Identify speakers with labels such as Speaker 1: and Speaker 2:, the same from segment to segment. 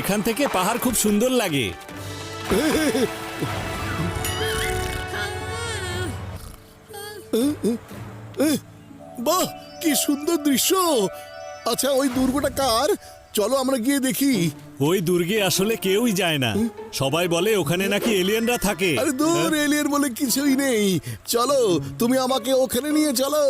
Speaker 1: এখান থেকে পাহাড় খুব সুন্দর লাগে।
Speaker 2: বাহ কি সুন্দর দৃশ্য। আচ্ছা ওই দুর্গটা কার? চলো আমরা গিয়ে দেখি।
Speaker 1: ওই দুর্গে আসলে কেউই যায় না। সবাই বলে ওখানে নাকি এলিয়েনরা থাকে।
Speaker 2: আরে দূর এলিয়েন বলে কিছুই নেই। চলো তুমি আমাকে ওখানে নিয়ে চলো।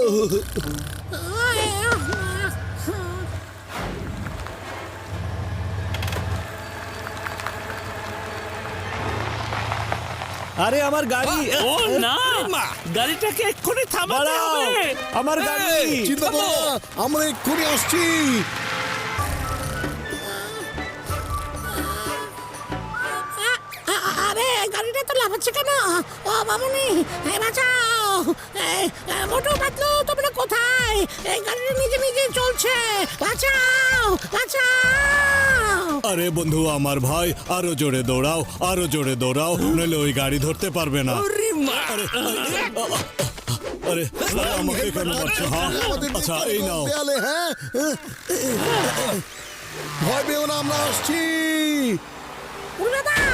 Speaker 1: আরে আমার গাড়ি।
Speaker 3: ও না গাড়িটাকে এক্ষুনি থামাতে হবে।
Speaker 1: আমার গাড়ি।
Speaker 2: চিন্তা করো না আমরা এক্ষুনি আসছি।
Speaker 4: আরে গাড়িটা তো লাফাচ্ছে কেন? ও বাবুনি হে বাঁচাও। এই, মোটু পাতলু। তোমরা এই গাড়িটা নিজে নিজে চলছে। বাঁচাও বাঁচাও।
Speaker 1: আরে বন্ধু আমার ভাই আরও জোরে দৌড়াও আরও জোরে দৌড়াও নইলে ওই গাড়ি ধরতে পারবে না। আরে আরে, আমাকে কেন মারছো হ্যাঁ? আচ্ছা এই নাও।
Speaker 2: দেয়ালে হ্যাঁ? ভয় পেও না আমরা আসছি।
Speaker 4: উড়ে বাবা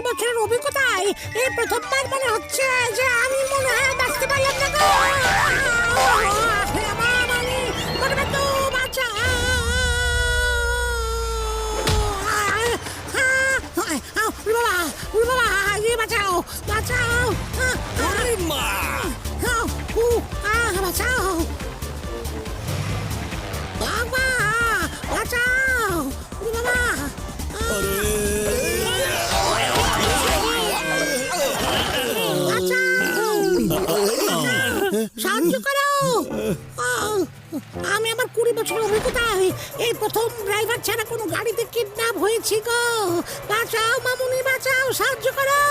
Speaker 4: কুড়ি বছরের অভিজ্ঞতায় এই প্রথমবার মনে হচ্ছে যে আমি মনে হয় বাঁচতে পারলাম না কুড়ি বছরের অভিজ্ঞতায় এই প্রথম ড্রাইভার ছাড়া কোনো গাড়িতে কিডন্যাপ হয়েছি গো। বাঁচাও মামুনি বাঁচাও সাহায্য করো।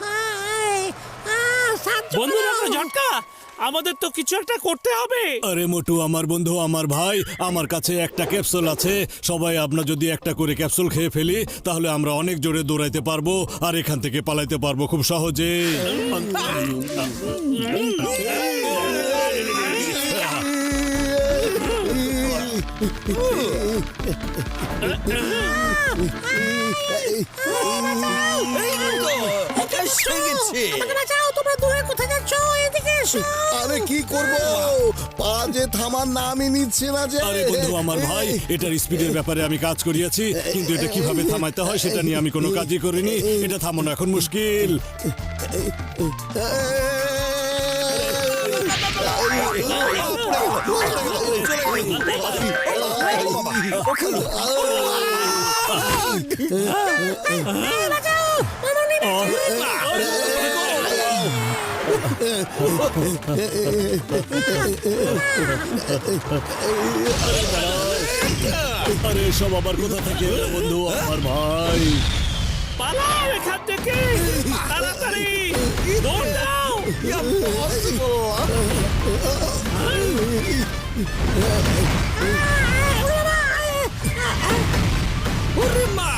Speaker 4: আয়, আহ, সাহায্য
Speaker 3: বন্ধুরা ঝটকা। আমাদের তো কিছু একটা করতে হবে।
Speaker 1: আরে মোটু আমার বন্ধু আমার ভাই আমার কাছে একটা ক্যাপসুল আছে। সবাই আপনার যদি একটা করে ক্যাপসুল খেয়ে ফেলি তাহলে আমরা অনেক জোরে দৌড়াইতে পারব আর এখান থেকে পালাইতে পারব খুব সহজে
Speaker 2: আরে কি করব? পা যে থামার নামই নিচ্ছে না যে।
Speaker 1: আরে বন্ধু আমার ভাই এটার স্পিডের ব্যাপারে আমি কাজ করিয়াছি কিন্তু এটা কীভাবে থামাইতে হয় সেটা নিয়ে আমি কোনো কাজই করিনি। এটা থামানো এখন মুশকিল। আরে সব আবার কোথা থেকে? বন্ধু আমার ভাই।
Speaker 3: পালাও এখান থেকে। তাড়াতাড়ি। দৌড় দাও।
Speaker 5: মা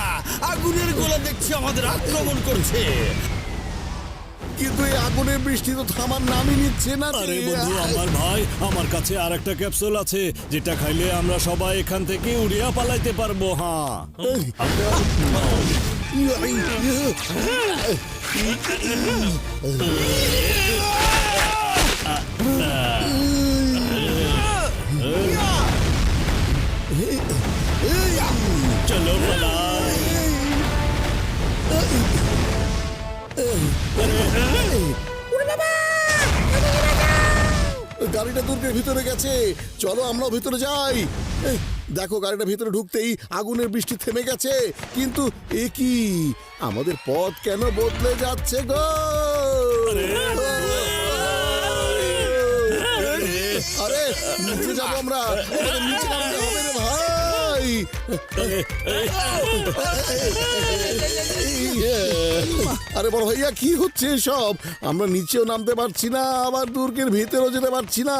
Speaker 5: আগুনের গোলা দেখছি আমাদের আক্রমণ করছে
Speaker 2: কিন্তু এই আগুনের বৃষ্টি তো থামার নামই নিচ্ছে না।
Speaker 1: আরে বন্ধু আমার ভাই আমার কাছে আর একটা ক্যাপসুল আছে যেটা খাইলে আমরা সবাই এখান থেকে উড়িয়া পালাইতে পারব হ্যাঁ চলো পালাই
Speaker 2: গাড়িটা দুর্গের ভিতরে গেছে চলো আমরাও ভিতরে যাই দেখো গাড়িটা ভিতরে ঢুকতেই আগুনের বৃষ্টি থেমে গেছে কিন্তু এ কি আমাদের পথ কেন বদলে যাচ্ছে গো আরে নিচে যাব আমরা নিচে আরে বড় ভাইয়া কি হচ্ছে সব আমরা নিচেও নামতে পারছি না আবার দুর্গের ভিতরেও যেতে পারছি না।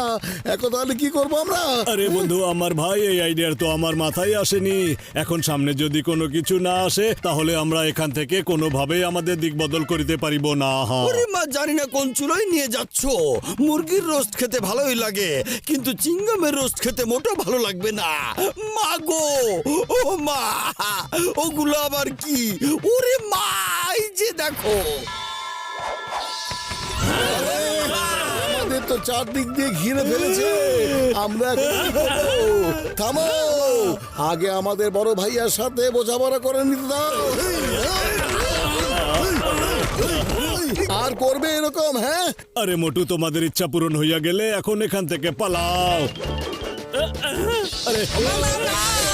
Speaker 2: এখন তাহলে কি করব আমরা?
Speaker 1: আরে বন্ধু আমার ভাই এই আইডিয়ার তো আমার মাথায় আসেনি। এখন সামনে যদি কোনো কিছু না আসে তাহলে আমরা এখান থেকে কোনোভাবেই আমাদের দিক বদল করিতে পারিব না হা।
Speaker 5: ওরে মা জানি না কোন চুলোয় নিয়ে যাচ্ছ। মুরগির রোস্ট খেতে ভালোই লাগে কিন্তু চিংগামের রোস্ট খেতে মোটেও ভালো লাগবে না। মা গো! ও মা ওগুলো আবার কি ওরে মা এই যে দেখো
Speaker 2: আমাদের তো চারদিক দিয়ে ঘিরে ফেলেছে আমরা এখন কি করব? থামো আগে আমাদের বড় ভাইয়ার সাথে বোঝাপড়া করে নিতে দাও আর করবে এরকম হ্যাঁ
Speaker 1: আরে মোটু তোমাদের ইচ্ছা পূরণ হইয়া গেলে এখন এখান থেকে পালাও
Speaker 6: তোমরাও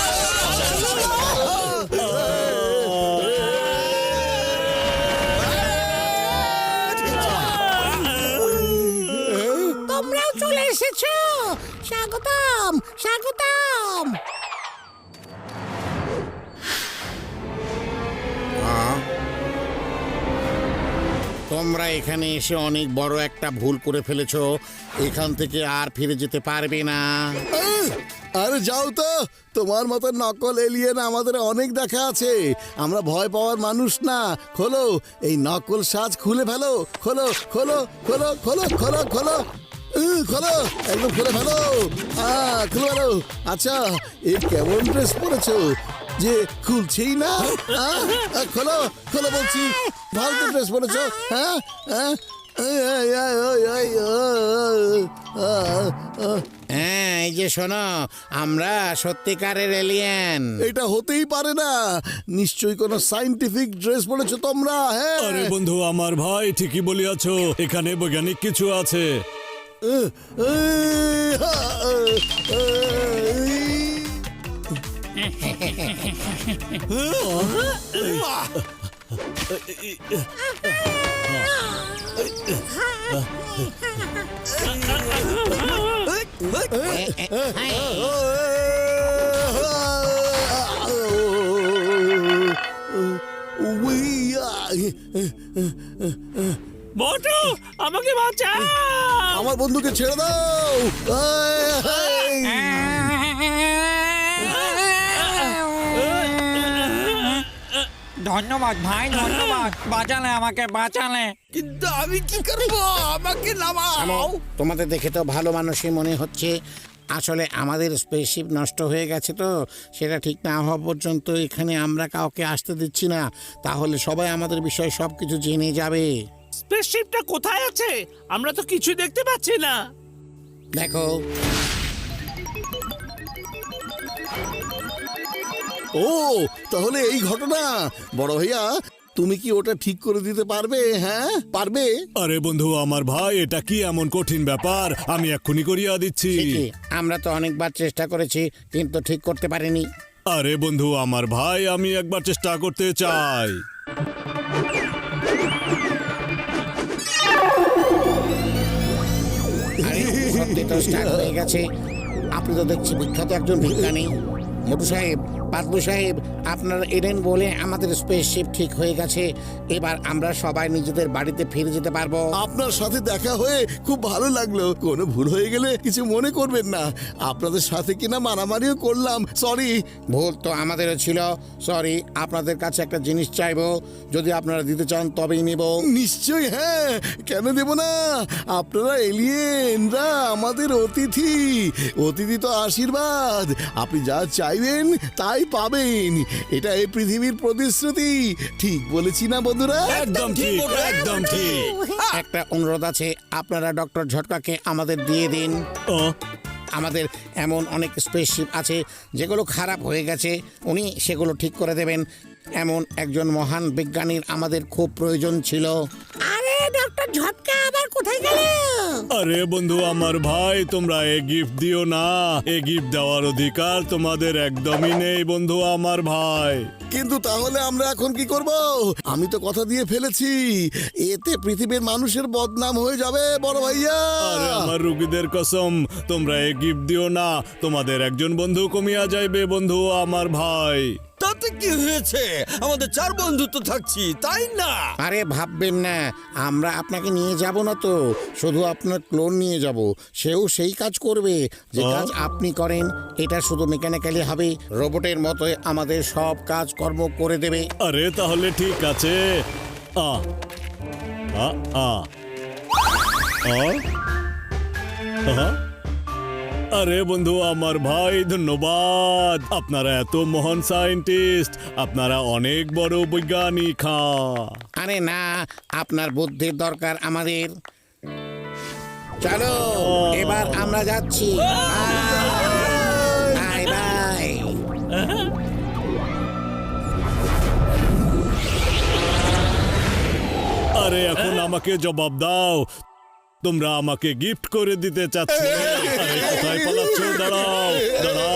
Speaker 6: স্বাগতম স্বাগতম!
Speaker 4: তোমরা এখানে এসে অনেক বড় একটা ভুল করে ফেলেছো। এখান থেকে আর ফিরে যেতে পারবে না।
Speaker 2: আরে যাও তো তোমার মতো নকল এলিয়েন আমাদের অনেক দেখা আছে। আমরা ভয় পাওয়ার মানুষ না। খোলো এই নকল সাজ খুলে ফেলো। খোলো খোলো খোলো খোলো খোলো খোলো। খোলো একদম খুলে ফেলো খুলে ফেলো আচ্ছা এই কেমন ড্রেস পরেছো? যে খুলছেই না? খোলো খোলো বলছি। ফালতু ড্রেস পরেছো? হ্যাঁ? হ্যাঁ।
Speaker 4: হ্যাঁ এই যে শোনো আমরা সত্যিকারের এলিয়েন
Speaker 2: এটা হতেই পারে না। নিশ্চয়ই কোনো সাইন্টিফিক ড্রেস পরেছো তোমরা হ্যাঁ?
Speaker 1: আরে বন্ধু আমার ভাই ঠিকই বলিয়াছ এখানে বৈজ্ঞানিক কিছু আছে।
Speaker 3: Ui! আমাকে বাঁচাও!
Speaker 2: আমার বন্ধুকে ছেড়ে দাও।
Speaker 7: ধন্যবাদ ভাই ধন্যবাদ। বাঁচালে আমাকে বাঁচালে।
Speaker 5: কিন্তু আমি কি করব? আমাকে নামাও!
Speaker 4: তোমাদের দেখে তো ভালো মানুষই মনে হচ্ছে। আসলে আমাদের স্পেসশিপ নষ্ট হয়ে গেছে তো সেটা ঠিক না হওয়া পর্যন্ত এখানে আমরা কাউকে আসতে দিচ্ছি না। তাহলে সবাই আমাদের বিষয়ে সব কিছু জেনে যাবে।
Speaker 3: স্পেসশিপটা কোথায় আছে? আমরা তো কিছু দেখতে পাচ্ছি না।
Speaker 4: দেখো।
Speaker 2: ও তাহলে এই ঘটনা। বড় ভাইয়া তুমি কি ওটা ঠিক করে দিতে পারবে হ্যাঁ? পারবে?
Speaker 1: আরে বন্ধু আমার ভাই এটা কি এমন কঠিন ব্যাপার? আমি এক্ষুনি করিয়া দিচ্ছি।
Speaker 4: আমরা তো অনেকবার চেষ্টা করেছি কিন্তু ঠিক করতে পারিনি।
Speaker 1: আরে বন্ধু আমার ভাই আমি একবার চেষ্টা করতে চাই।
Speaker 4: সত্যি তো স্টার্ট হয়ে গেছে। আপনি তো দেখছি বিখ্যাত একজন বিজ্ঞানী। মোটু সাহেব পাতবু সাহেব আপনারা এলেন বলে আমাদের স্পেসশিপ ঠিক হয়ে গেছে। এবার আমরা সবাই নিজেদের বাড়িতে ফিরে যেতে পারব।
Speaker 2: আপনার সাথে দেখা হয়ে খুব ভালো লাগল। কোনো ভুল হয়ে গেলে কিছু মনে করবেন না। আপনাদের সাথে কিনা মারামারিও করলাম। সরি
Speaker 4: ভুল তো আমাদেরও ছিল। সরি আপনাদের কাছে একটা জিনিস চাইব। যদি আপনারা দিতে চান তবেই নেব।
Speaker 2: নিশ্চয়ই হ্যাঁ। কেন দেব না? আপনারা এলিয়েনরা আমাদের অতিথি। অতিথি তো আশীর্বাদ। আপনি যা চাইবেন তাই পাবেন। এটা এই পৃথিবীর প্রতিশ্রুতি। ঠিক বলেছি না বন্ধুরা?
Speaker 1: একদম ঠিক একদম ঠিক।
Speaker 4: একটা অনুরোধ আছে আপনারা ডক্টর ঝটকাকে আমাদের দিয়ে দিন।
Speaker 1: ও,
Speaker 4: আমাদের এমন অনেক স্পেসশিপ আছে যেগুলো খারাপ হয়ে গেছে উনি সেগুলো ঠিক করে দেবেন। এমন একজন মহান বিজ্ঞানীর আমাদের খুব প্রয়োজন ছিল।
Speaker 6: আরে ডক্টর ঝটকা আবার কোথায় গেল?
Speaker 1: আরে বন্ধু আমার ভাই তোমরা এ গিফট দিও না। এ গিফট দেওয়ার অধিকার তোমাদের একদমই নেই বন্ধু আমার ভাই।
Speaker 2: কিন্তু তাহলে আমরা এখন কি করব? আমি তো কথা দিয়ে ফেলেছি। এতে পৃথিবীর মানুষের বদনাম হয়ে যাবে বড় ভাইয়া।
Speaker 1: আরে আমার রুগীদের কসম তোমরা এ গিফট দিও না। তোমাদের একজন বন্ধু কমিয়া যাইবে বন্ধু আমার ভাই।
Speaker 5: তাতে কি হয়েছে? আমাদের চার বন্ধু তো থাকছি তাই না?
Speaker 4: আরে ভাববেন না আমরা আপনাকে নিয়ে যাব না তো। শুধু আপনার ক্লোন নিয়ে যাব। সেও সেই কাজ করবে। যে কাজ আপনি করেন এটা শুধু মেকানিক্যালি হবে। রোবটের মতোই আমাদের সব কাজ কর্ম করে দেবে।
Speaker 1: আরে তাহলে ঠিক আছে। আ আ আ। আরে বন্ধু আমার ভাই ধন্যবাদ। আপনারা এত মহান সায়েন্টিস্ট আপনারা অনেক বড় বৈজ্ঞানিক
Speaker 4: আরে না, আপনার বুদ্ধির দরকার আমাদের। চলো, এবার আমরা যাচ্ছি।
Speaker 1: আরে এখন আমাকে জবাব দাও। তোমরা আমাকে গিফট করে দিতে চাচ্ছ কোথায় পালাচ্ছ? দাঁড়াও দাঁড়াও।